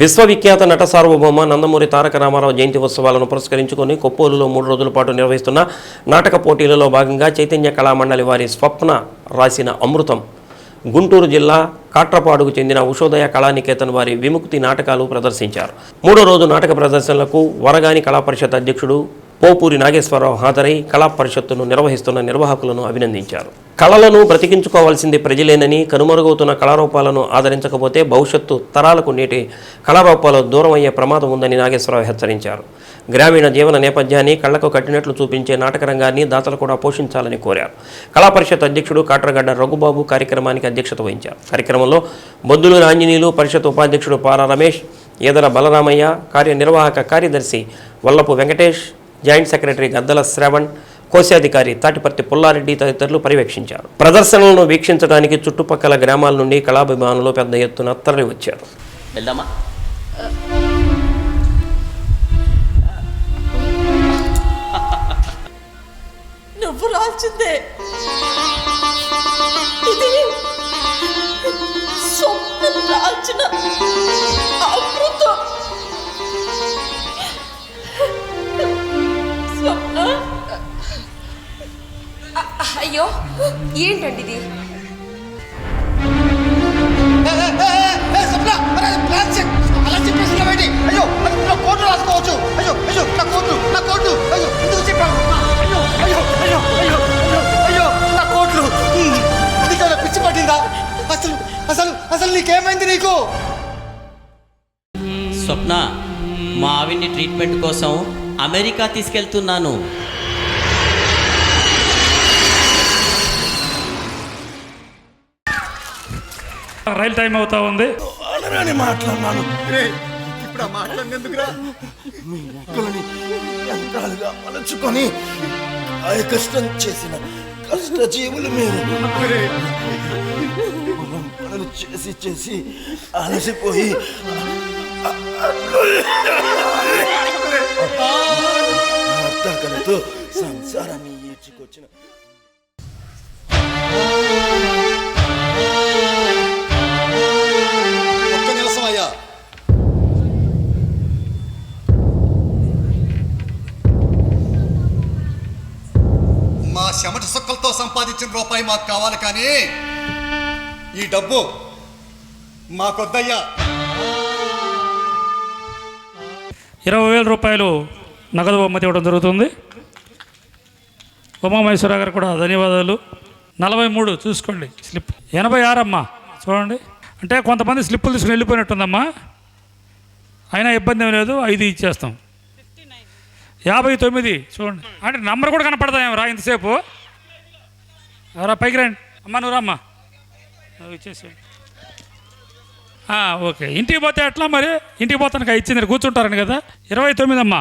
విశ్వవిఖ్యాత నట సార్వభౌమ నందమూరి తారక రామారావు జయంతి ఉత్సవాలను పురస్కరించుకొని కొప్పోలులో మూడు రోజుల పాటు నిర్వహిస్తున్న నాటక పోటీలలో భాగంగా చైతన్య కళామండలి వారి స్వప్న రాసిన అమృతం. గుంటూరు జిల్లా కాట్రపాడుకు చెందిన ఉషోదయ కళానికేతన్ వారి విముక్తి నాటకాలు ప్రదర్శించారు. మూడో రోజు నాటక ప్రదర్శనలకు వరగాని కళా పరిషత్ అధ్యక్షుడు పోపూరి నాగేశ్వరరావు హాజరై కళా పరిషత్తును నిర్వహిస్తున్న నిర్వాహకులను అభినందించారు. కళలను బ్రతికించుకోవాల్సింది ప్రజలేనని కనుమరుగవుతున్న కళారూపాలను ఆదరించకపోతే భవిష్యత్తు తరాలకు నేటి కళారూపాలు దూరం అయ్యే ప్రమాదం ఉందని నాగేశ్వరరావు హెచ్చరించారు. గ్రామీణ జీవన నేపథ్యాన్ని కళ్ళకు కట్టినట్లు చూపించే నాటక రంగాన్ని దాతలు కూడా పోషించాలని కోరారు. కళా పరిషత్ అధ్యక్షుడు కాట్రగడ్డ రఘుబాబు కార్యక్రమానికి అధ్యక్షత వహించారు. కార్యక్రమంలో బొద్దులు ఆంజనేయులు పరిషత్ ఉపాధ్యక్షుడు పారా రమేష్ ఈదర బలరామయ్య కార్యనిర్వాహక కార్యదర్శి వల్లపు వెంకటేష్ జాయింట్ సెక్రటరీ గద్దల శ్రవణ్ కోశాధికారి తాటిపర్తి పుల్లారెడ్డి తదితరులు పర్యవేక్షించారు. ప్రదర్శనలను వీక్షించడానికి చుట్టుపక్కల గ్రామాల నుండి కళాభిమానులు పెద్ద ఎత్తున తరలి వచ్చారు వెళ్దామా? నువ్వు రాల్చిందే. ఇది స్వప్నం రాల్చిన అయ్యో ఏంటండి ఇది? స్వప్న అరే ప్లాన్ చెక్ అలా చెప్పేసిన బయటి అయ్యో అది నా కోటు రాసుకోవచ్చు. అయ్యో అయ్యో నా కోటు నా కోటు. అయ్యో ఎందుకు చెప్పావు? అయ్యో అయ్యో అయ్యో అయ్యో అయ్యో అయ్యో నా కోట్లు హ్మ్. నీకు ఏమైనా పిచ్చి పట్టిందా? అసలు అసలు అసలు నీకేమైంది నీకు? స్వప్న మా ఆవిడ్ని ట్రీట్మెంట్ కోసం అమెరికా తీసుకెళ్తున్నాను. రైలు టైం అవుతా ఉంది. అనరాని మాట్లాడినాను. ఇప్పుడు ఆ మాట్లాడినందుకురా మీ మొక్కలని యంత్రాలుగా మలచుకొని కాయ కష్టం చేసిన కష్టజీవులు మీరు. మనం పనులు చేసి చేసి అలసిపోయి అర్థకలతో సంసారాన్ని ఈడ్చుకొచ్చిన శమటి సుక్కలతో సంపాదించిన రూపాయి మాకు కావాలి కానీ ఈ డబ్బు మాకొద్దయ్యా. ఇరవై వేల రూపాయలు నగదు బహుమతి ఇవ్వడం జరుగుతుంది. ఉమామహేశ్వర గారు కూడా ధన్యవాదాలు. నలభై మూడు చూసుకోండి స్లిప్. ఎనభై ఆరమ్మా చూడండి. అంటే కొంతమంది స్లిప్పులు తీసుకుని వెళ్ళిపోయినట్టుందమ్మా. అయినా ఇబ్బంది ఏం లేదు ఐదు ఇచ్చేస్తాం. యాభై తొమ్మిది చూడండి. అంటే నంబర్ కూడా కనపడదా రా ఇంతసేపు. రా పైకి రండి. అమ్మా నువ్వు రామ్మా. నువ్వు ఇచ్చేసి ఓకే. ఇంటికి పోతే ఎట్లా మరి? ఇంటికి పోతానికి ఇచ్చింది కూర్చుంటారని కదా? ఇరవై తొమ్మిది అమ్మా.